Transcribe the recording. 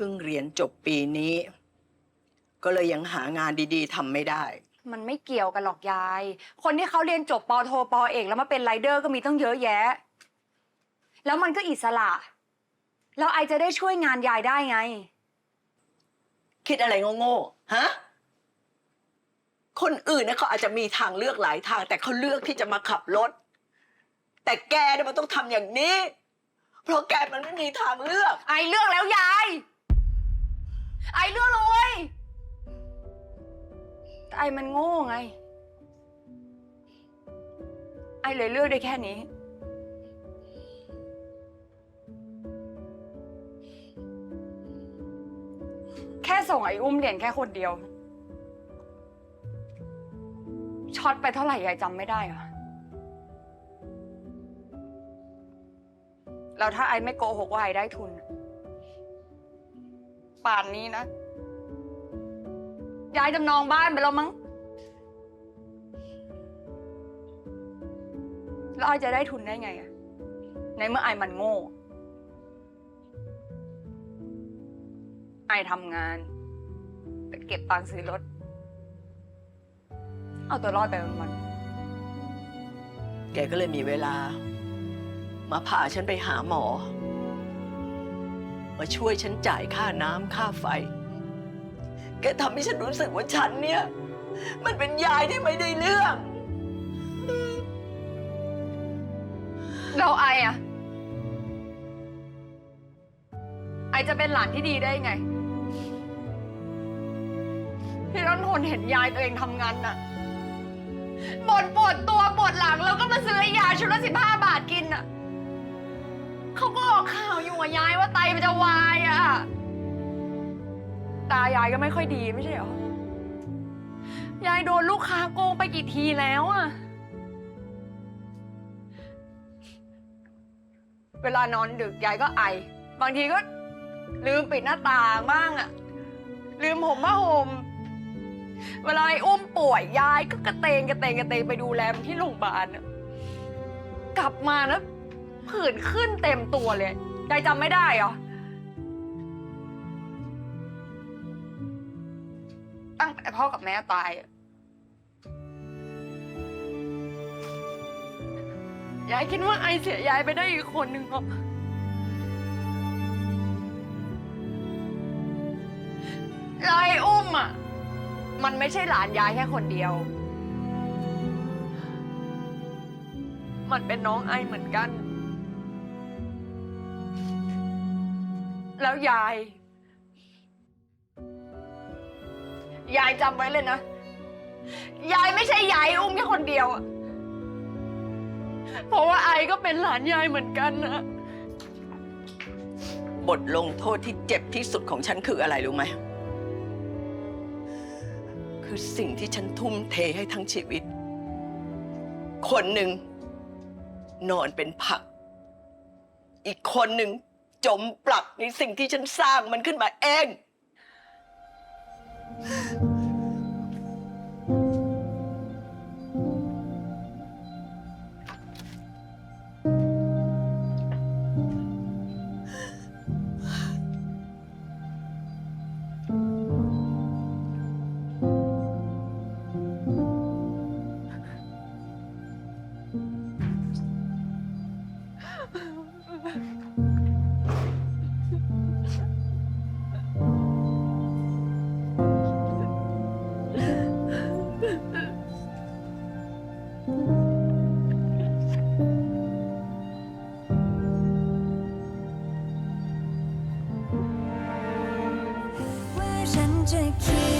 พิ่งเรียนจบปีนี้ ก็เลยยังหางานดีๆทำไม่ได้ มันไม่เกี่ยวกันหรอกยาย คนที่เขาเรียนจบปอโทปอเอกแล้วมาเป็นไรเดอร์ก็มีตั้งเยอะแยะ แล้วมันก็อิสระ แล้วไอจะได้ช่วยงานยายได้ไง คิดอะไรโง่ๆ ฮะ คนอื่นเนี่ยเขาอาจจะมีทางเลือกหลายทาง แต่เขาเลือกที่จะมาขับรถ แต่แกเนี่ยมันต้องทำอย่างนี้ เพราะแกมันไม่มีทางเลือก ไอเลือกแล้วยาย ไอเลือกแล้วเว้ยแต่ไอมันโง่ไง ไอเลยเลือกได้แค่นี้ แค่ส่งไออุ้มเรียนแค่คนเดียว ช็อตไปเท่าไหร่ยายจำไม่ได้เหรอแล้วถ้าไอไม่โกหกว่าไอได้ทุน ป่านนี้นะย้ายจำนองบ้านไปแล้วมั้งแล้วไอจะได้ทุนได้ไงอะในเมื่อไอมันโง่ ไอทำงานไปเก็บตังค์ซื้อรถ เอาตัวรอดไปวันแกก็เลยมีเวลา มาพาฉันไปหาหมอ มาช่วยฉันจ่ายค่าน้ำค่าไฟ แกทำให้ฉันรู้สึกว่าฉันเนี่ย มันเป็นยายที่ไม่ได้เรื่องๆแล้วไออะไอจะเป็นหลานที่ดีได้ไงที่ต้องทนเห็นยายตัวเองทำงานน่ะบ่นปวดตัวปวดหลังแล้วก็มาซื้อยาชุดละสิบห้าบาทกินน่ะ เขาก็ออกข่าวอยู่อะยายว่าไตมันจะวายอะตายายก็ไม่ค่อยดีไม่ใช่เหรอ ยายโดนลูกค้าโกงไปกี่ทีแล้วอะเวลานอนดึกยายก็ไอ บางทีก็ลืมปิดหน้าต่างบ้างอะลืมห่มผ้าห่มเวลาไอ้อุ้มป่วยยายก็กระเตงกระเตงกระเตงไปดูแลมันที่โรงพยาบาลน่ะกลับมานะ ผื่นขึ้นเต็มตัวเลยยายจำไม่ได้เหรอ ตั้งแต่พ่อกับแม่ตาย ยายคิดว่าไอเสียยายไปได้อีกคนหนึ่งเหรอแล้วไออุ้มอะ มันไม่ใช่หลานยายแค่คนเดียว มันเป็นน้องไอเหมือนกัน แล้วยาย ยายจำไว้เลยนะ ยายไม่ใช่ยายอุ้มแค่คนเดียวอะเพราะว่าไอก็เป็นหลานยายเหมือนกันนะ บทลงโทษที่เจ็บที่สุดของฉันคืออะไรรู้ไหม คือสิ่งที่ฉันทุ่มเทให้ทั้งชีวิต คนหนึ่งนอนเป็นผัก อีกคนหนึ่ง จมปลักในสิ่งที่ฉันสร้างมันขึ้นมาเองว่า ฉันจะคิด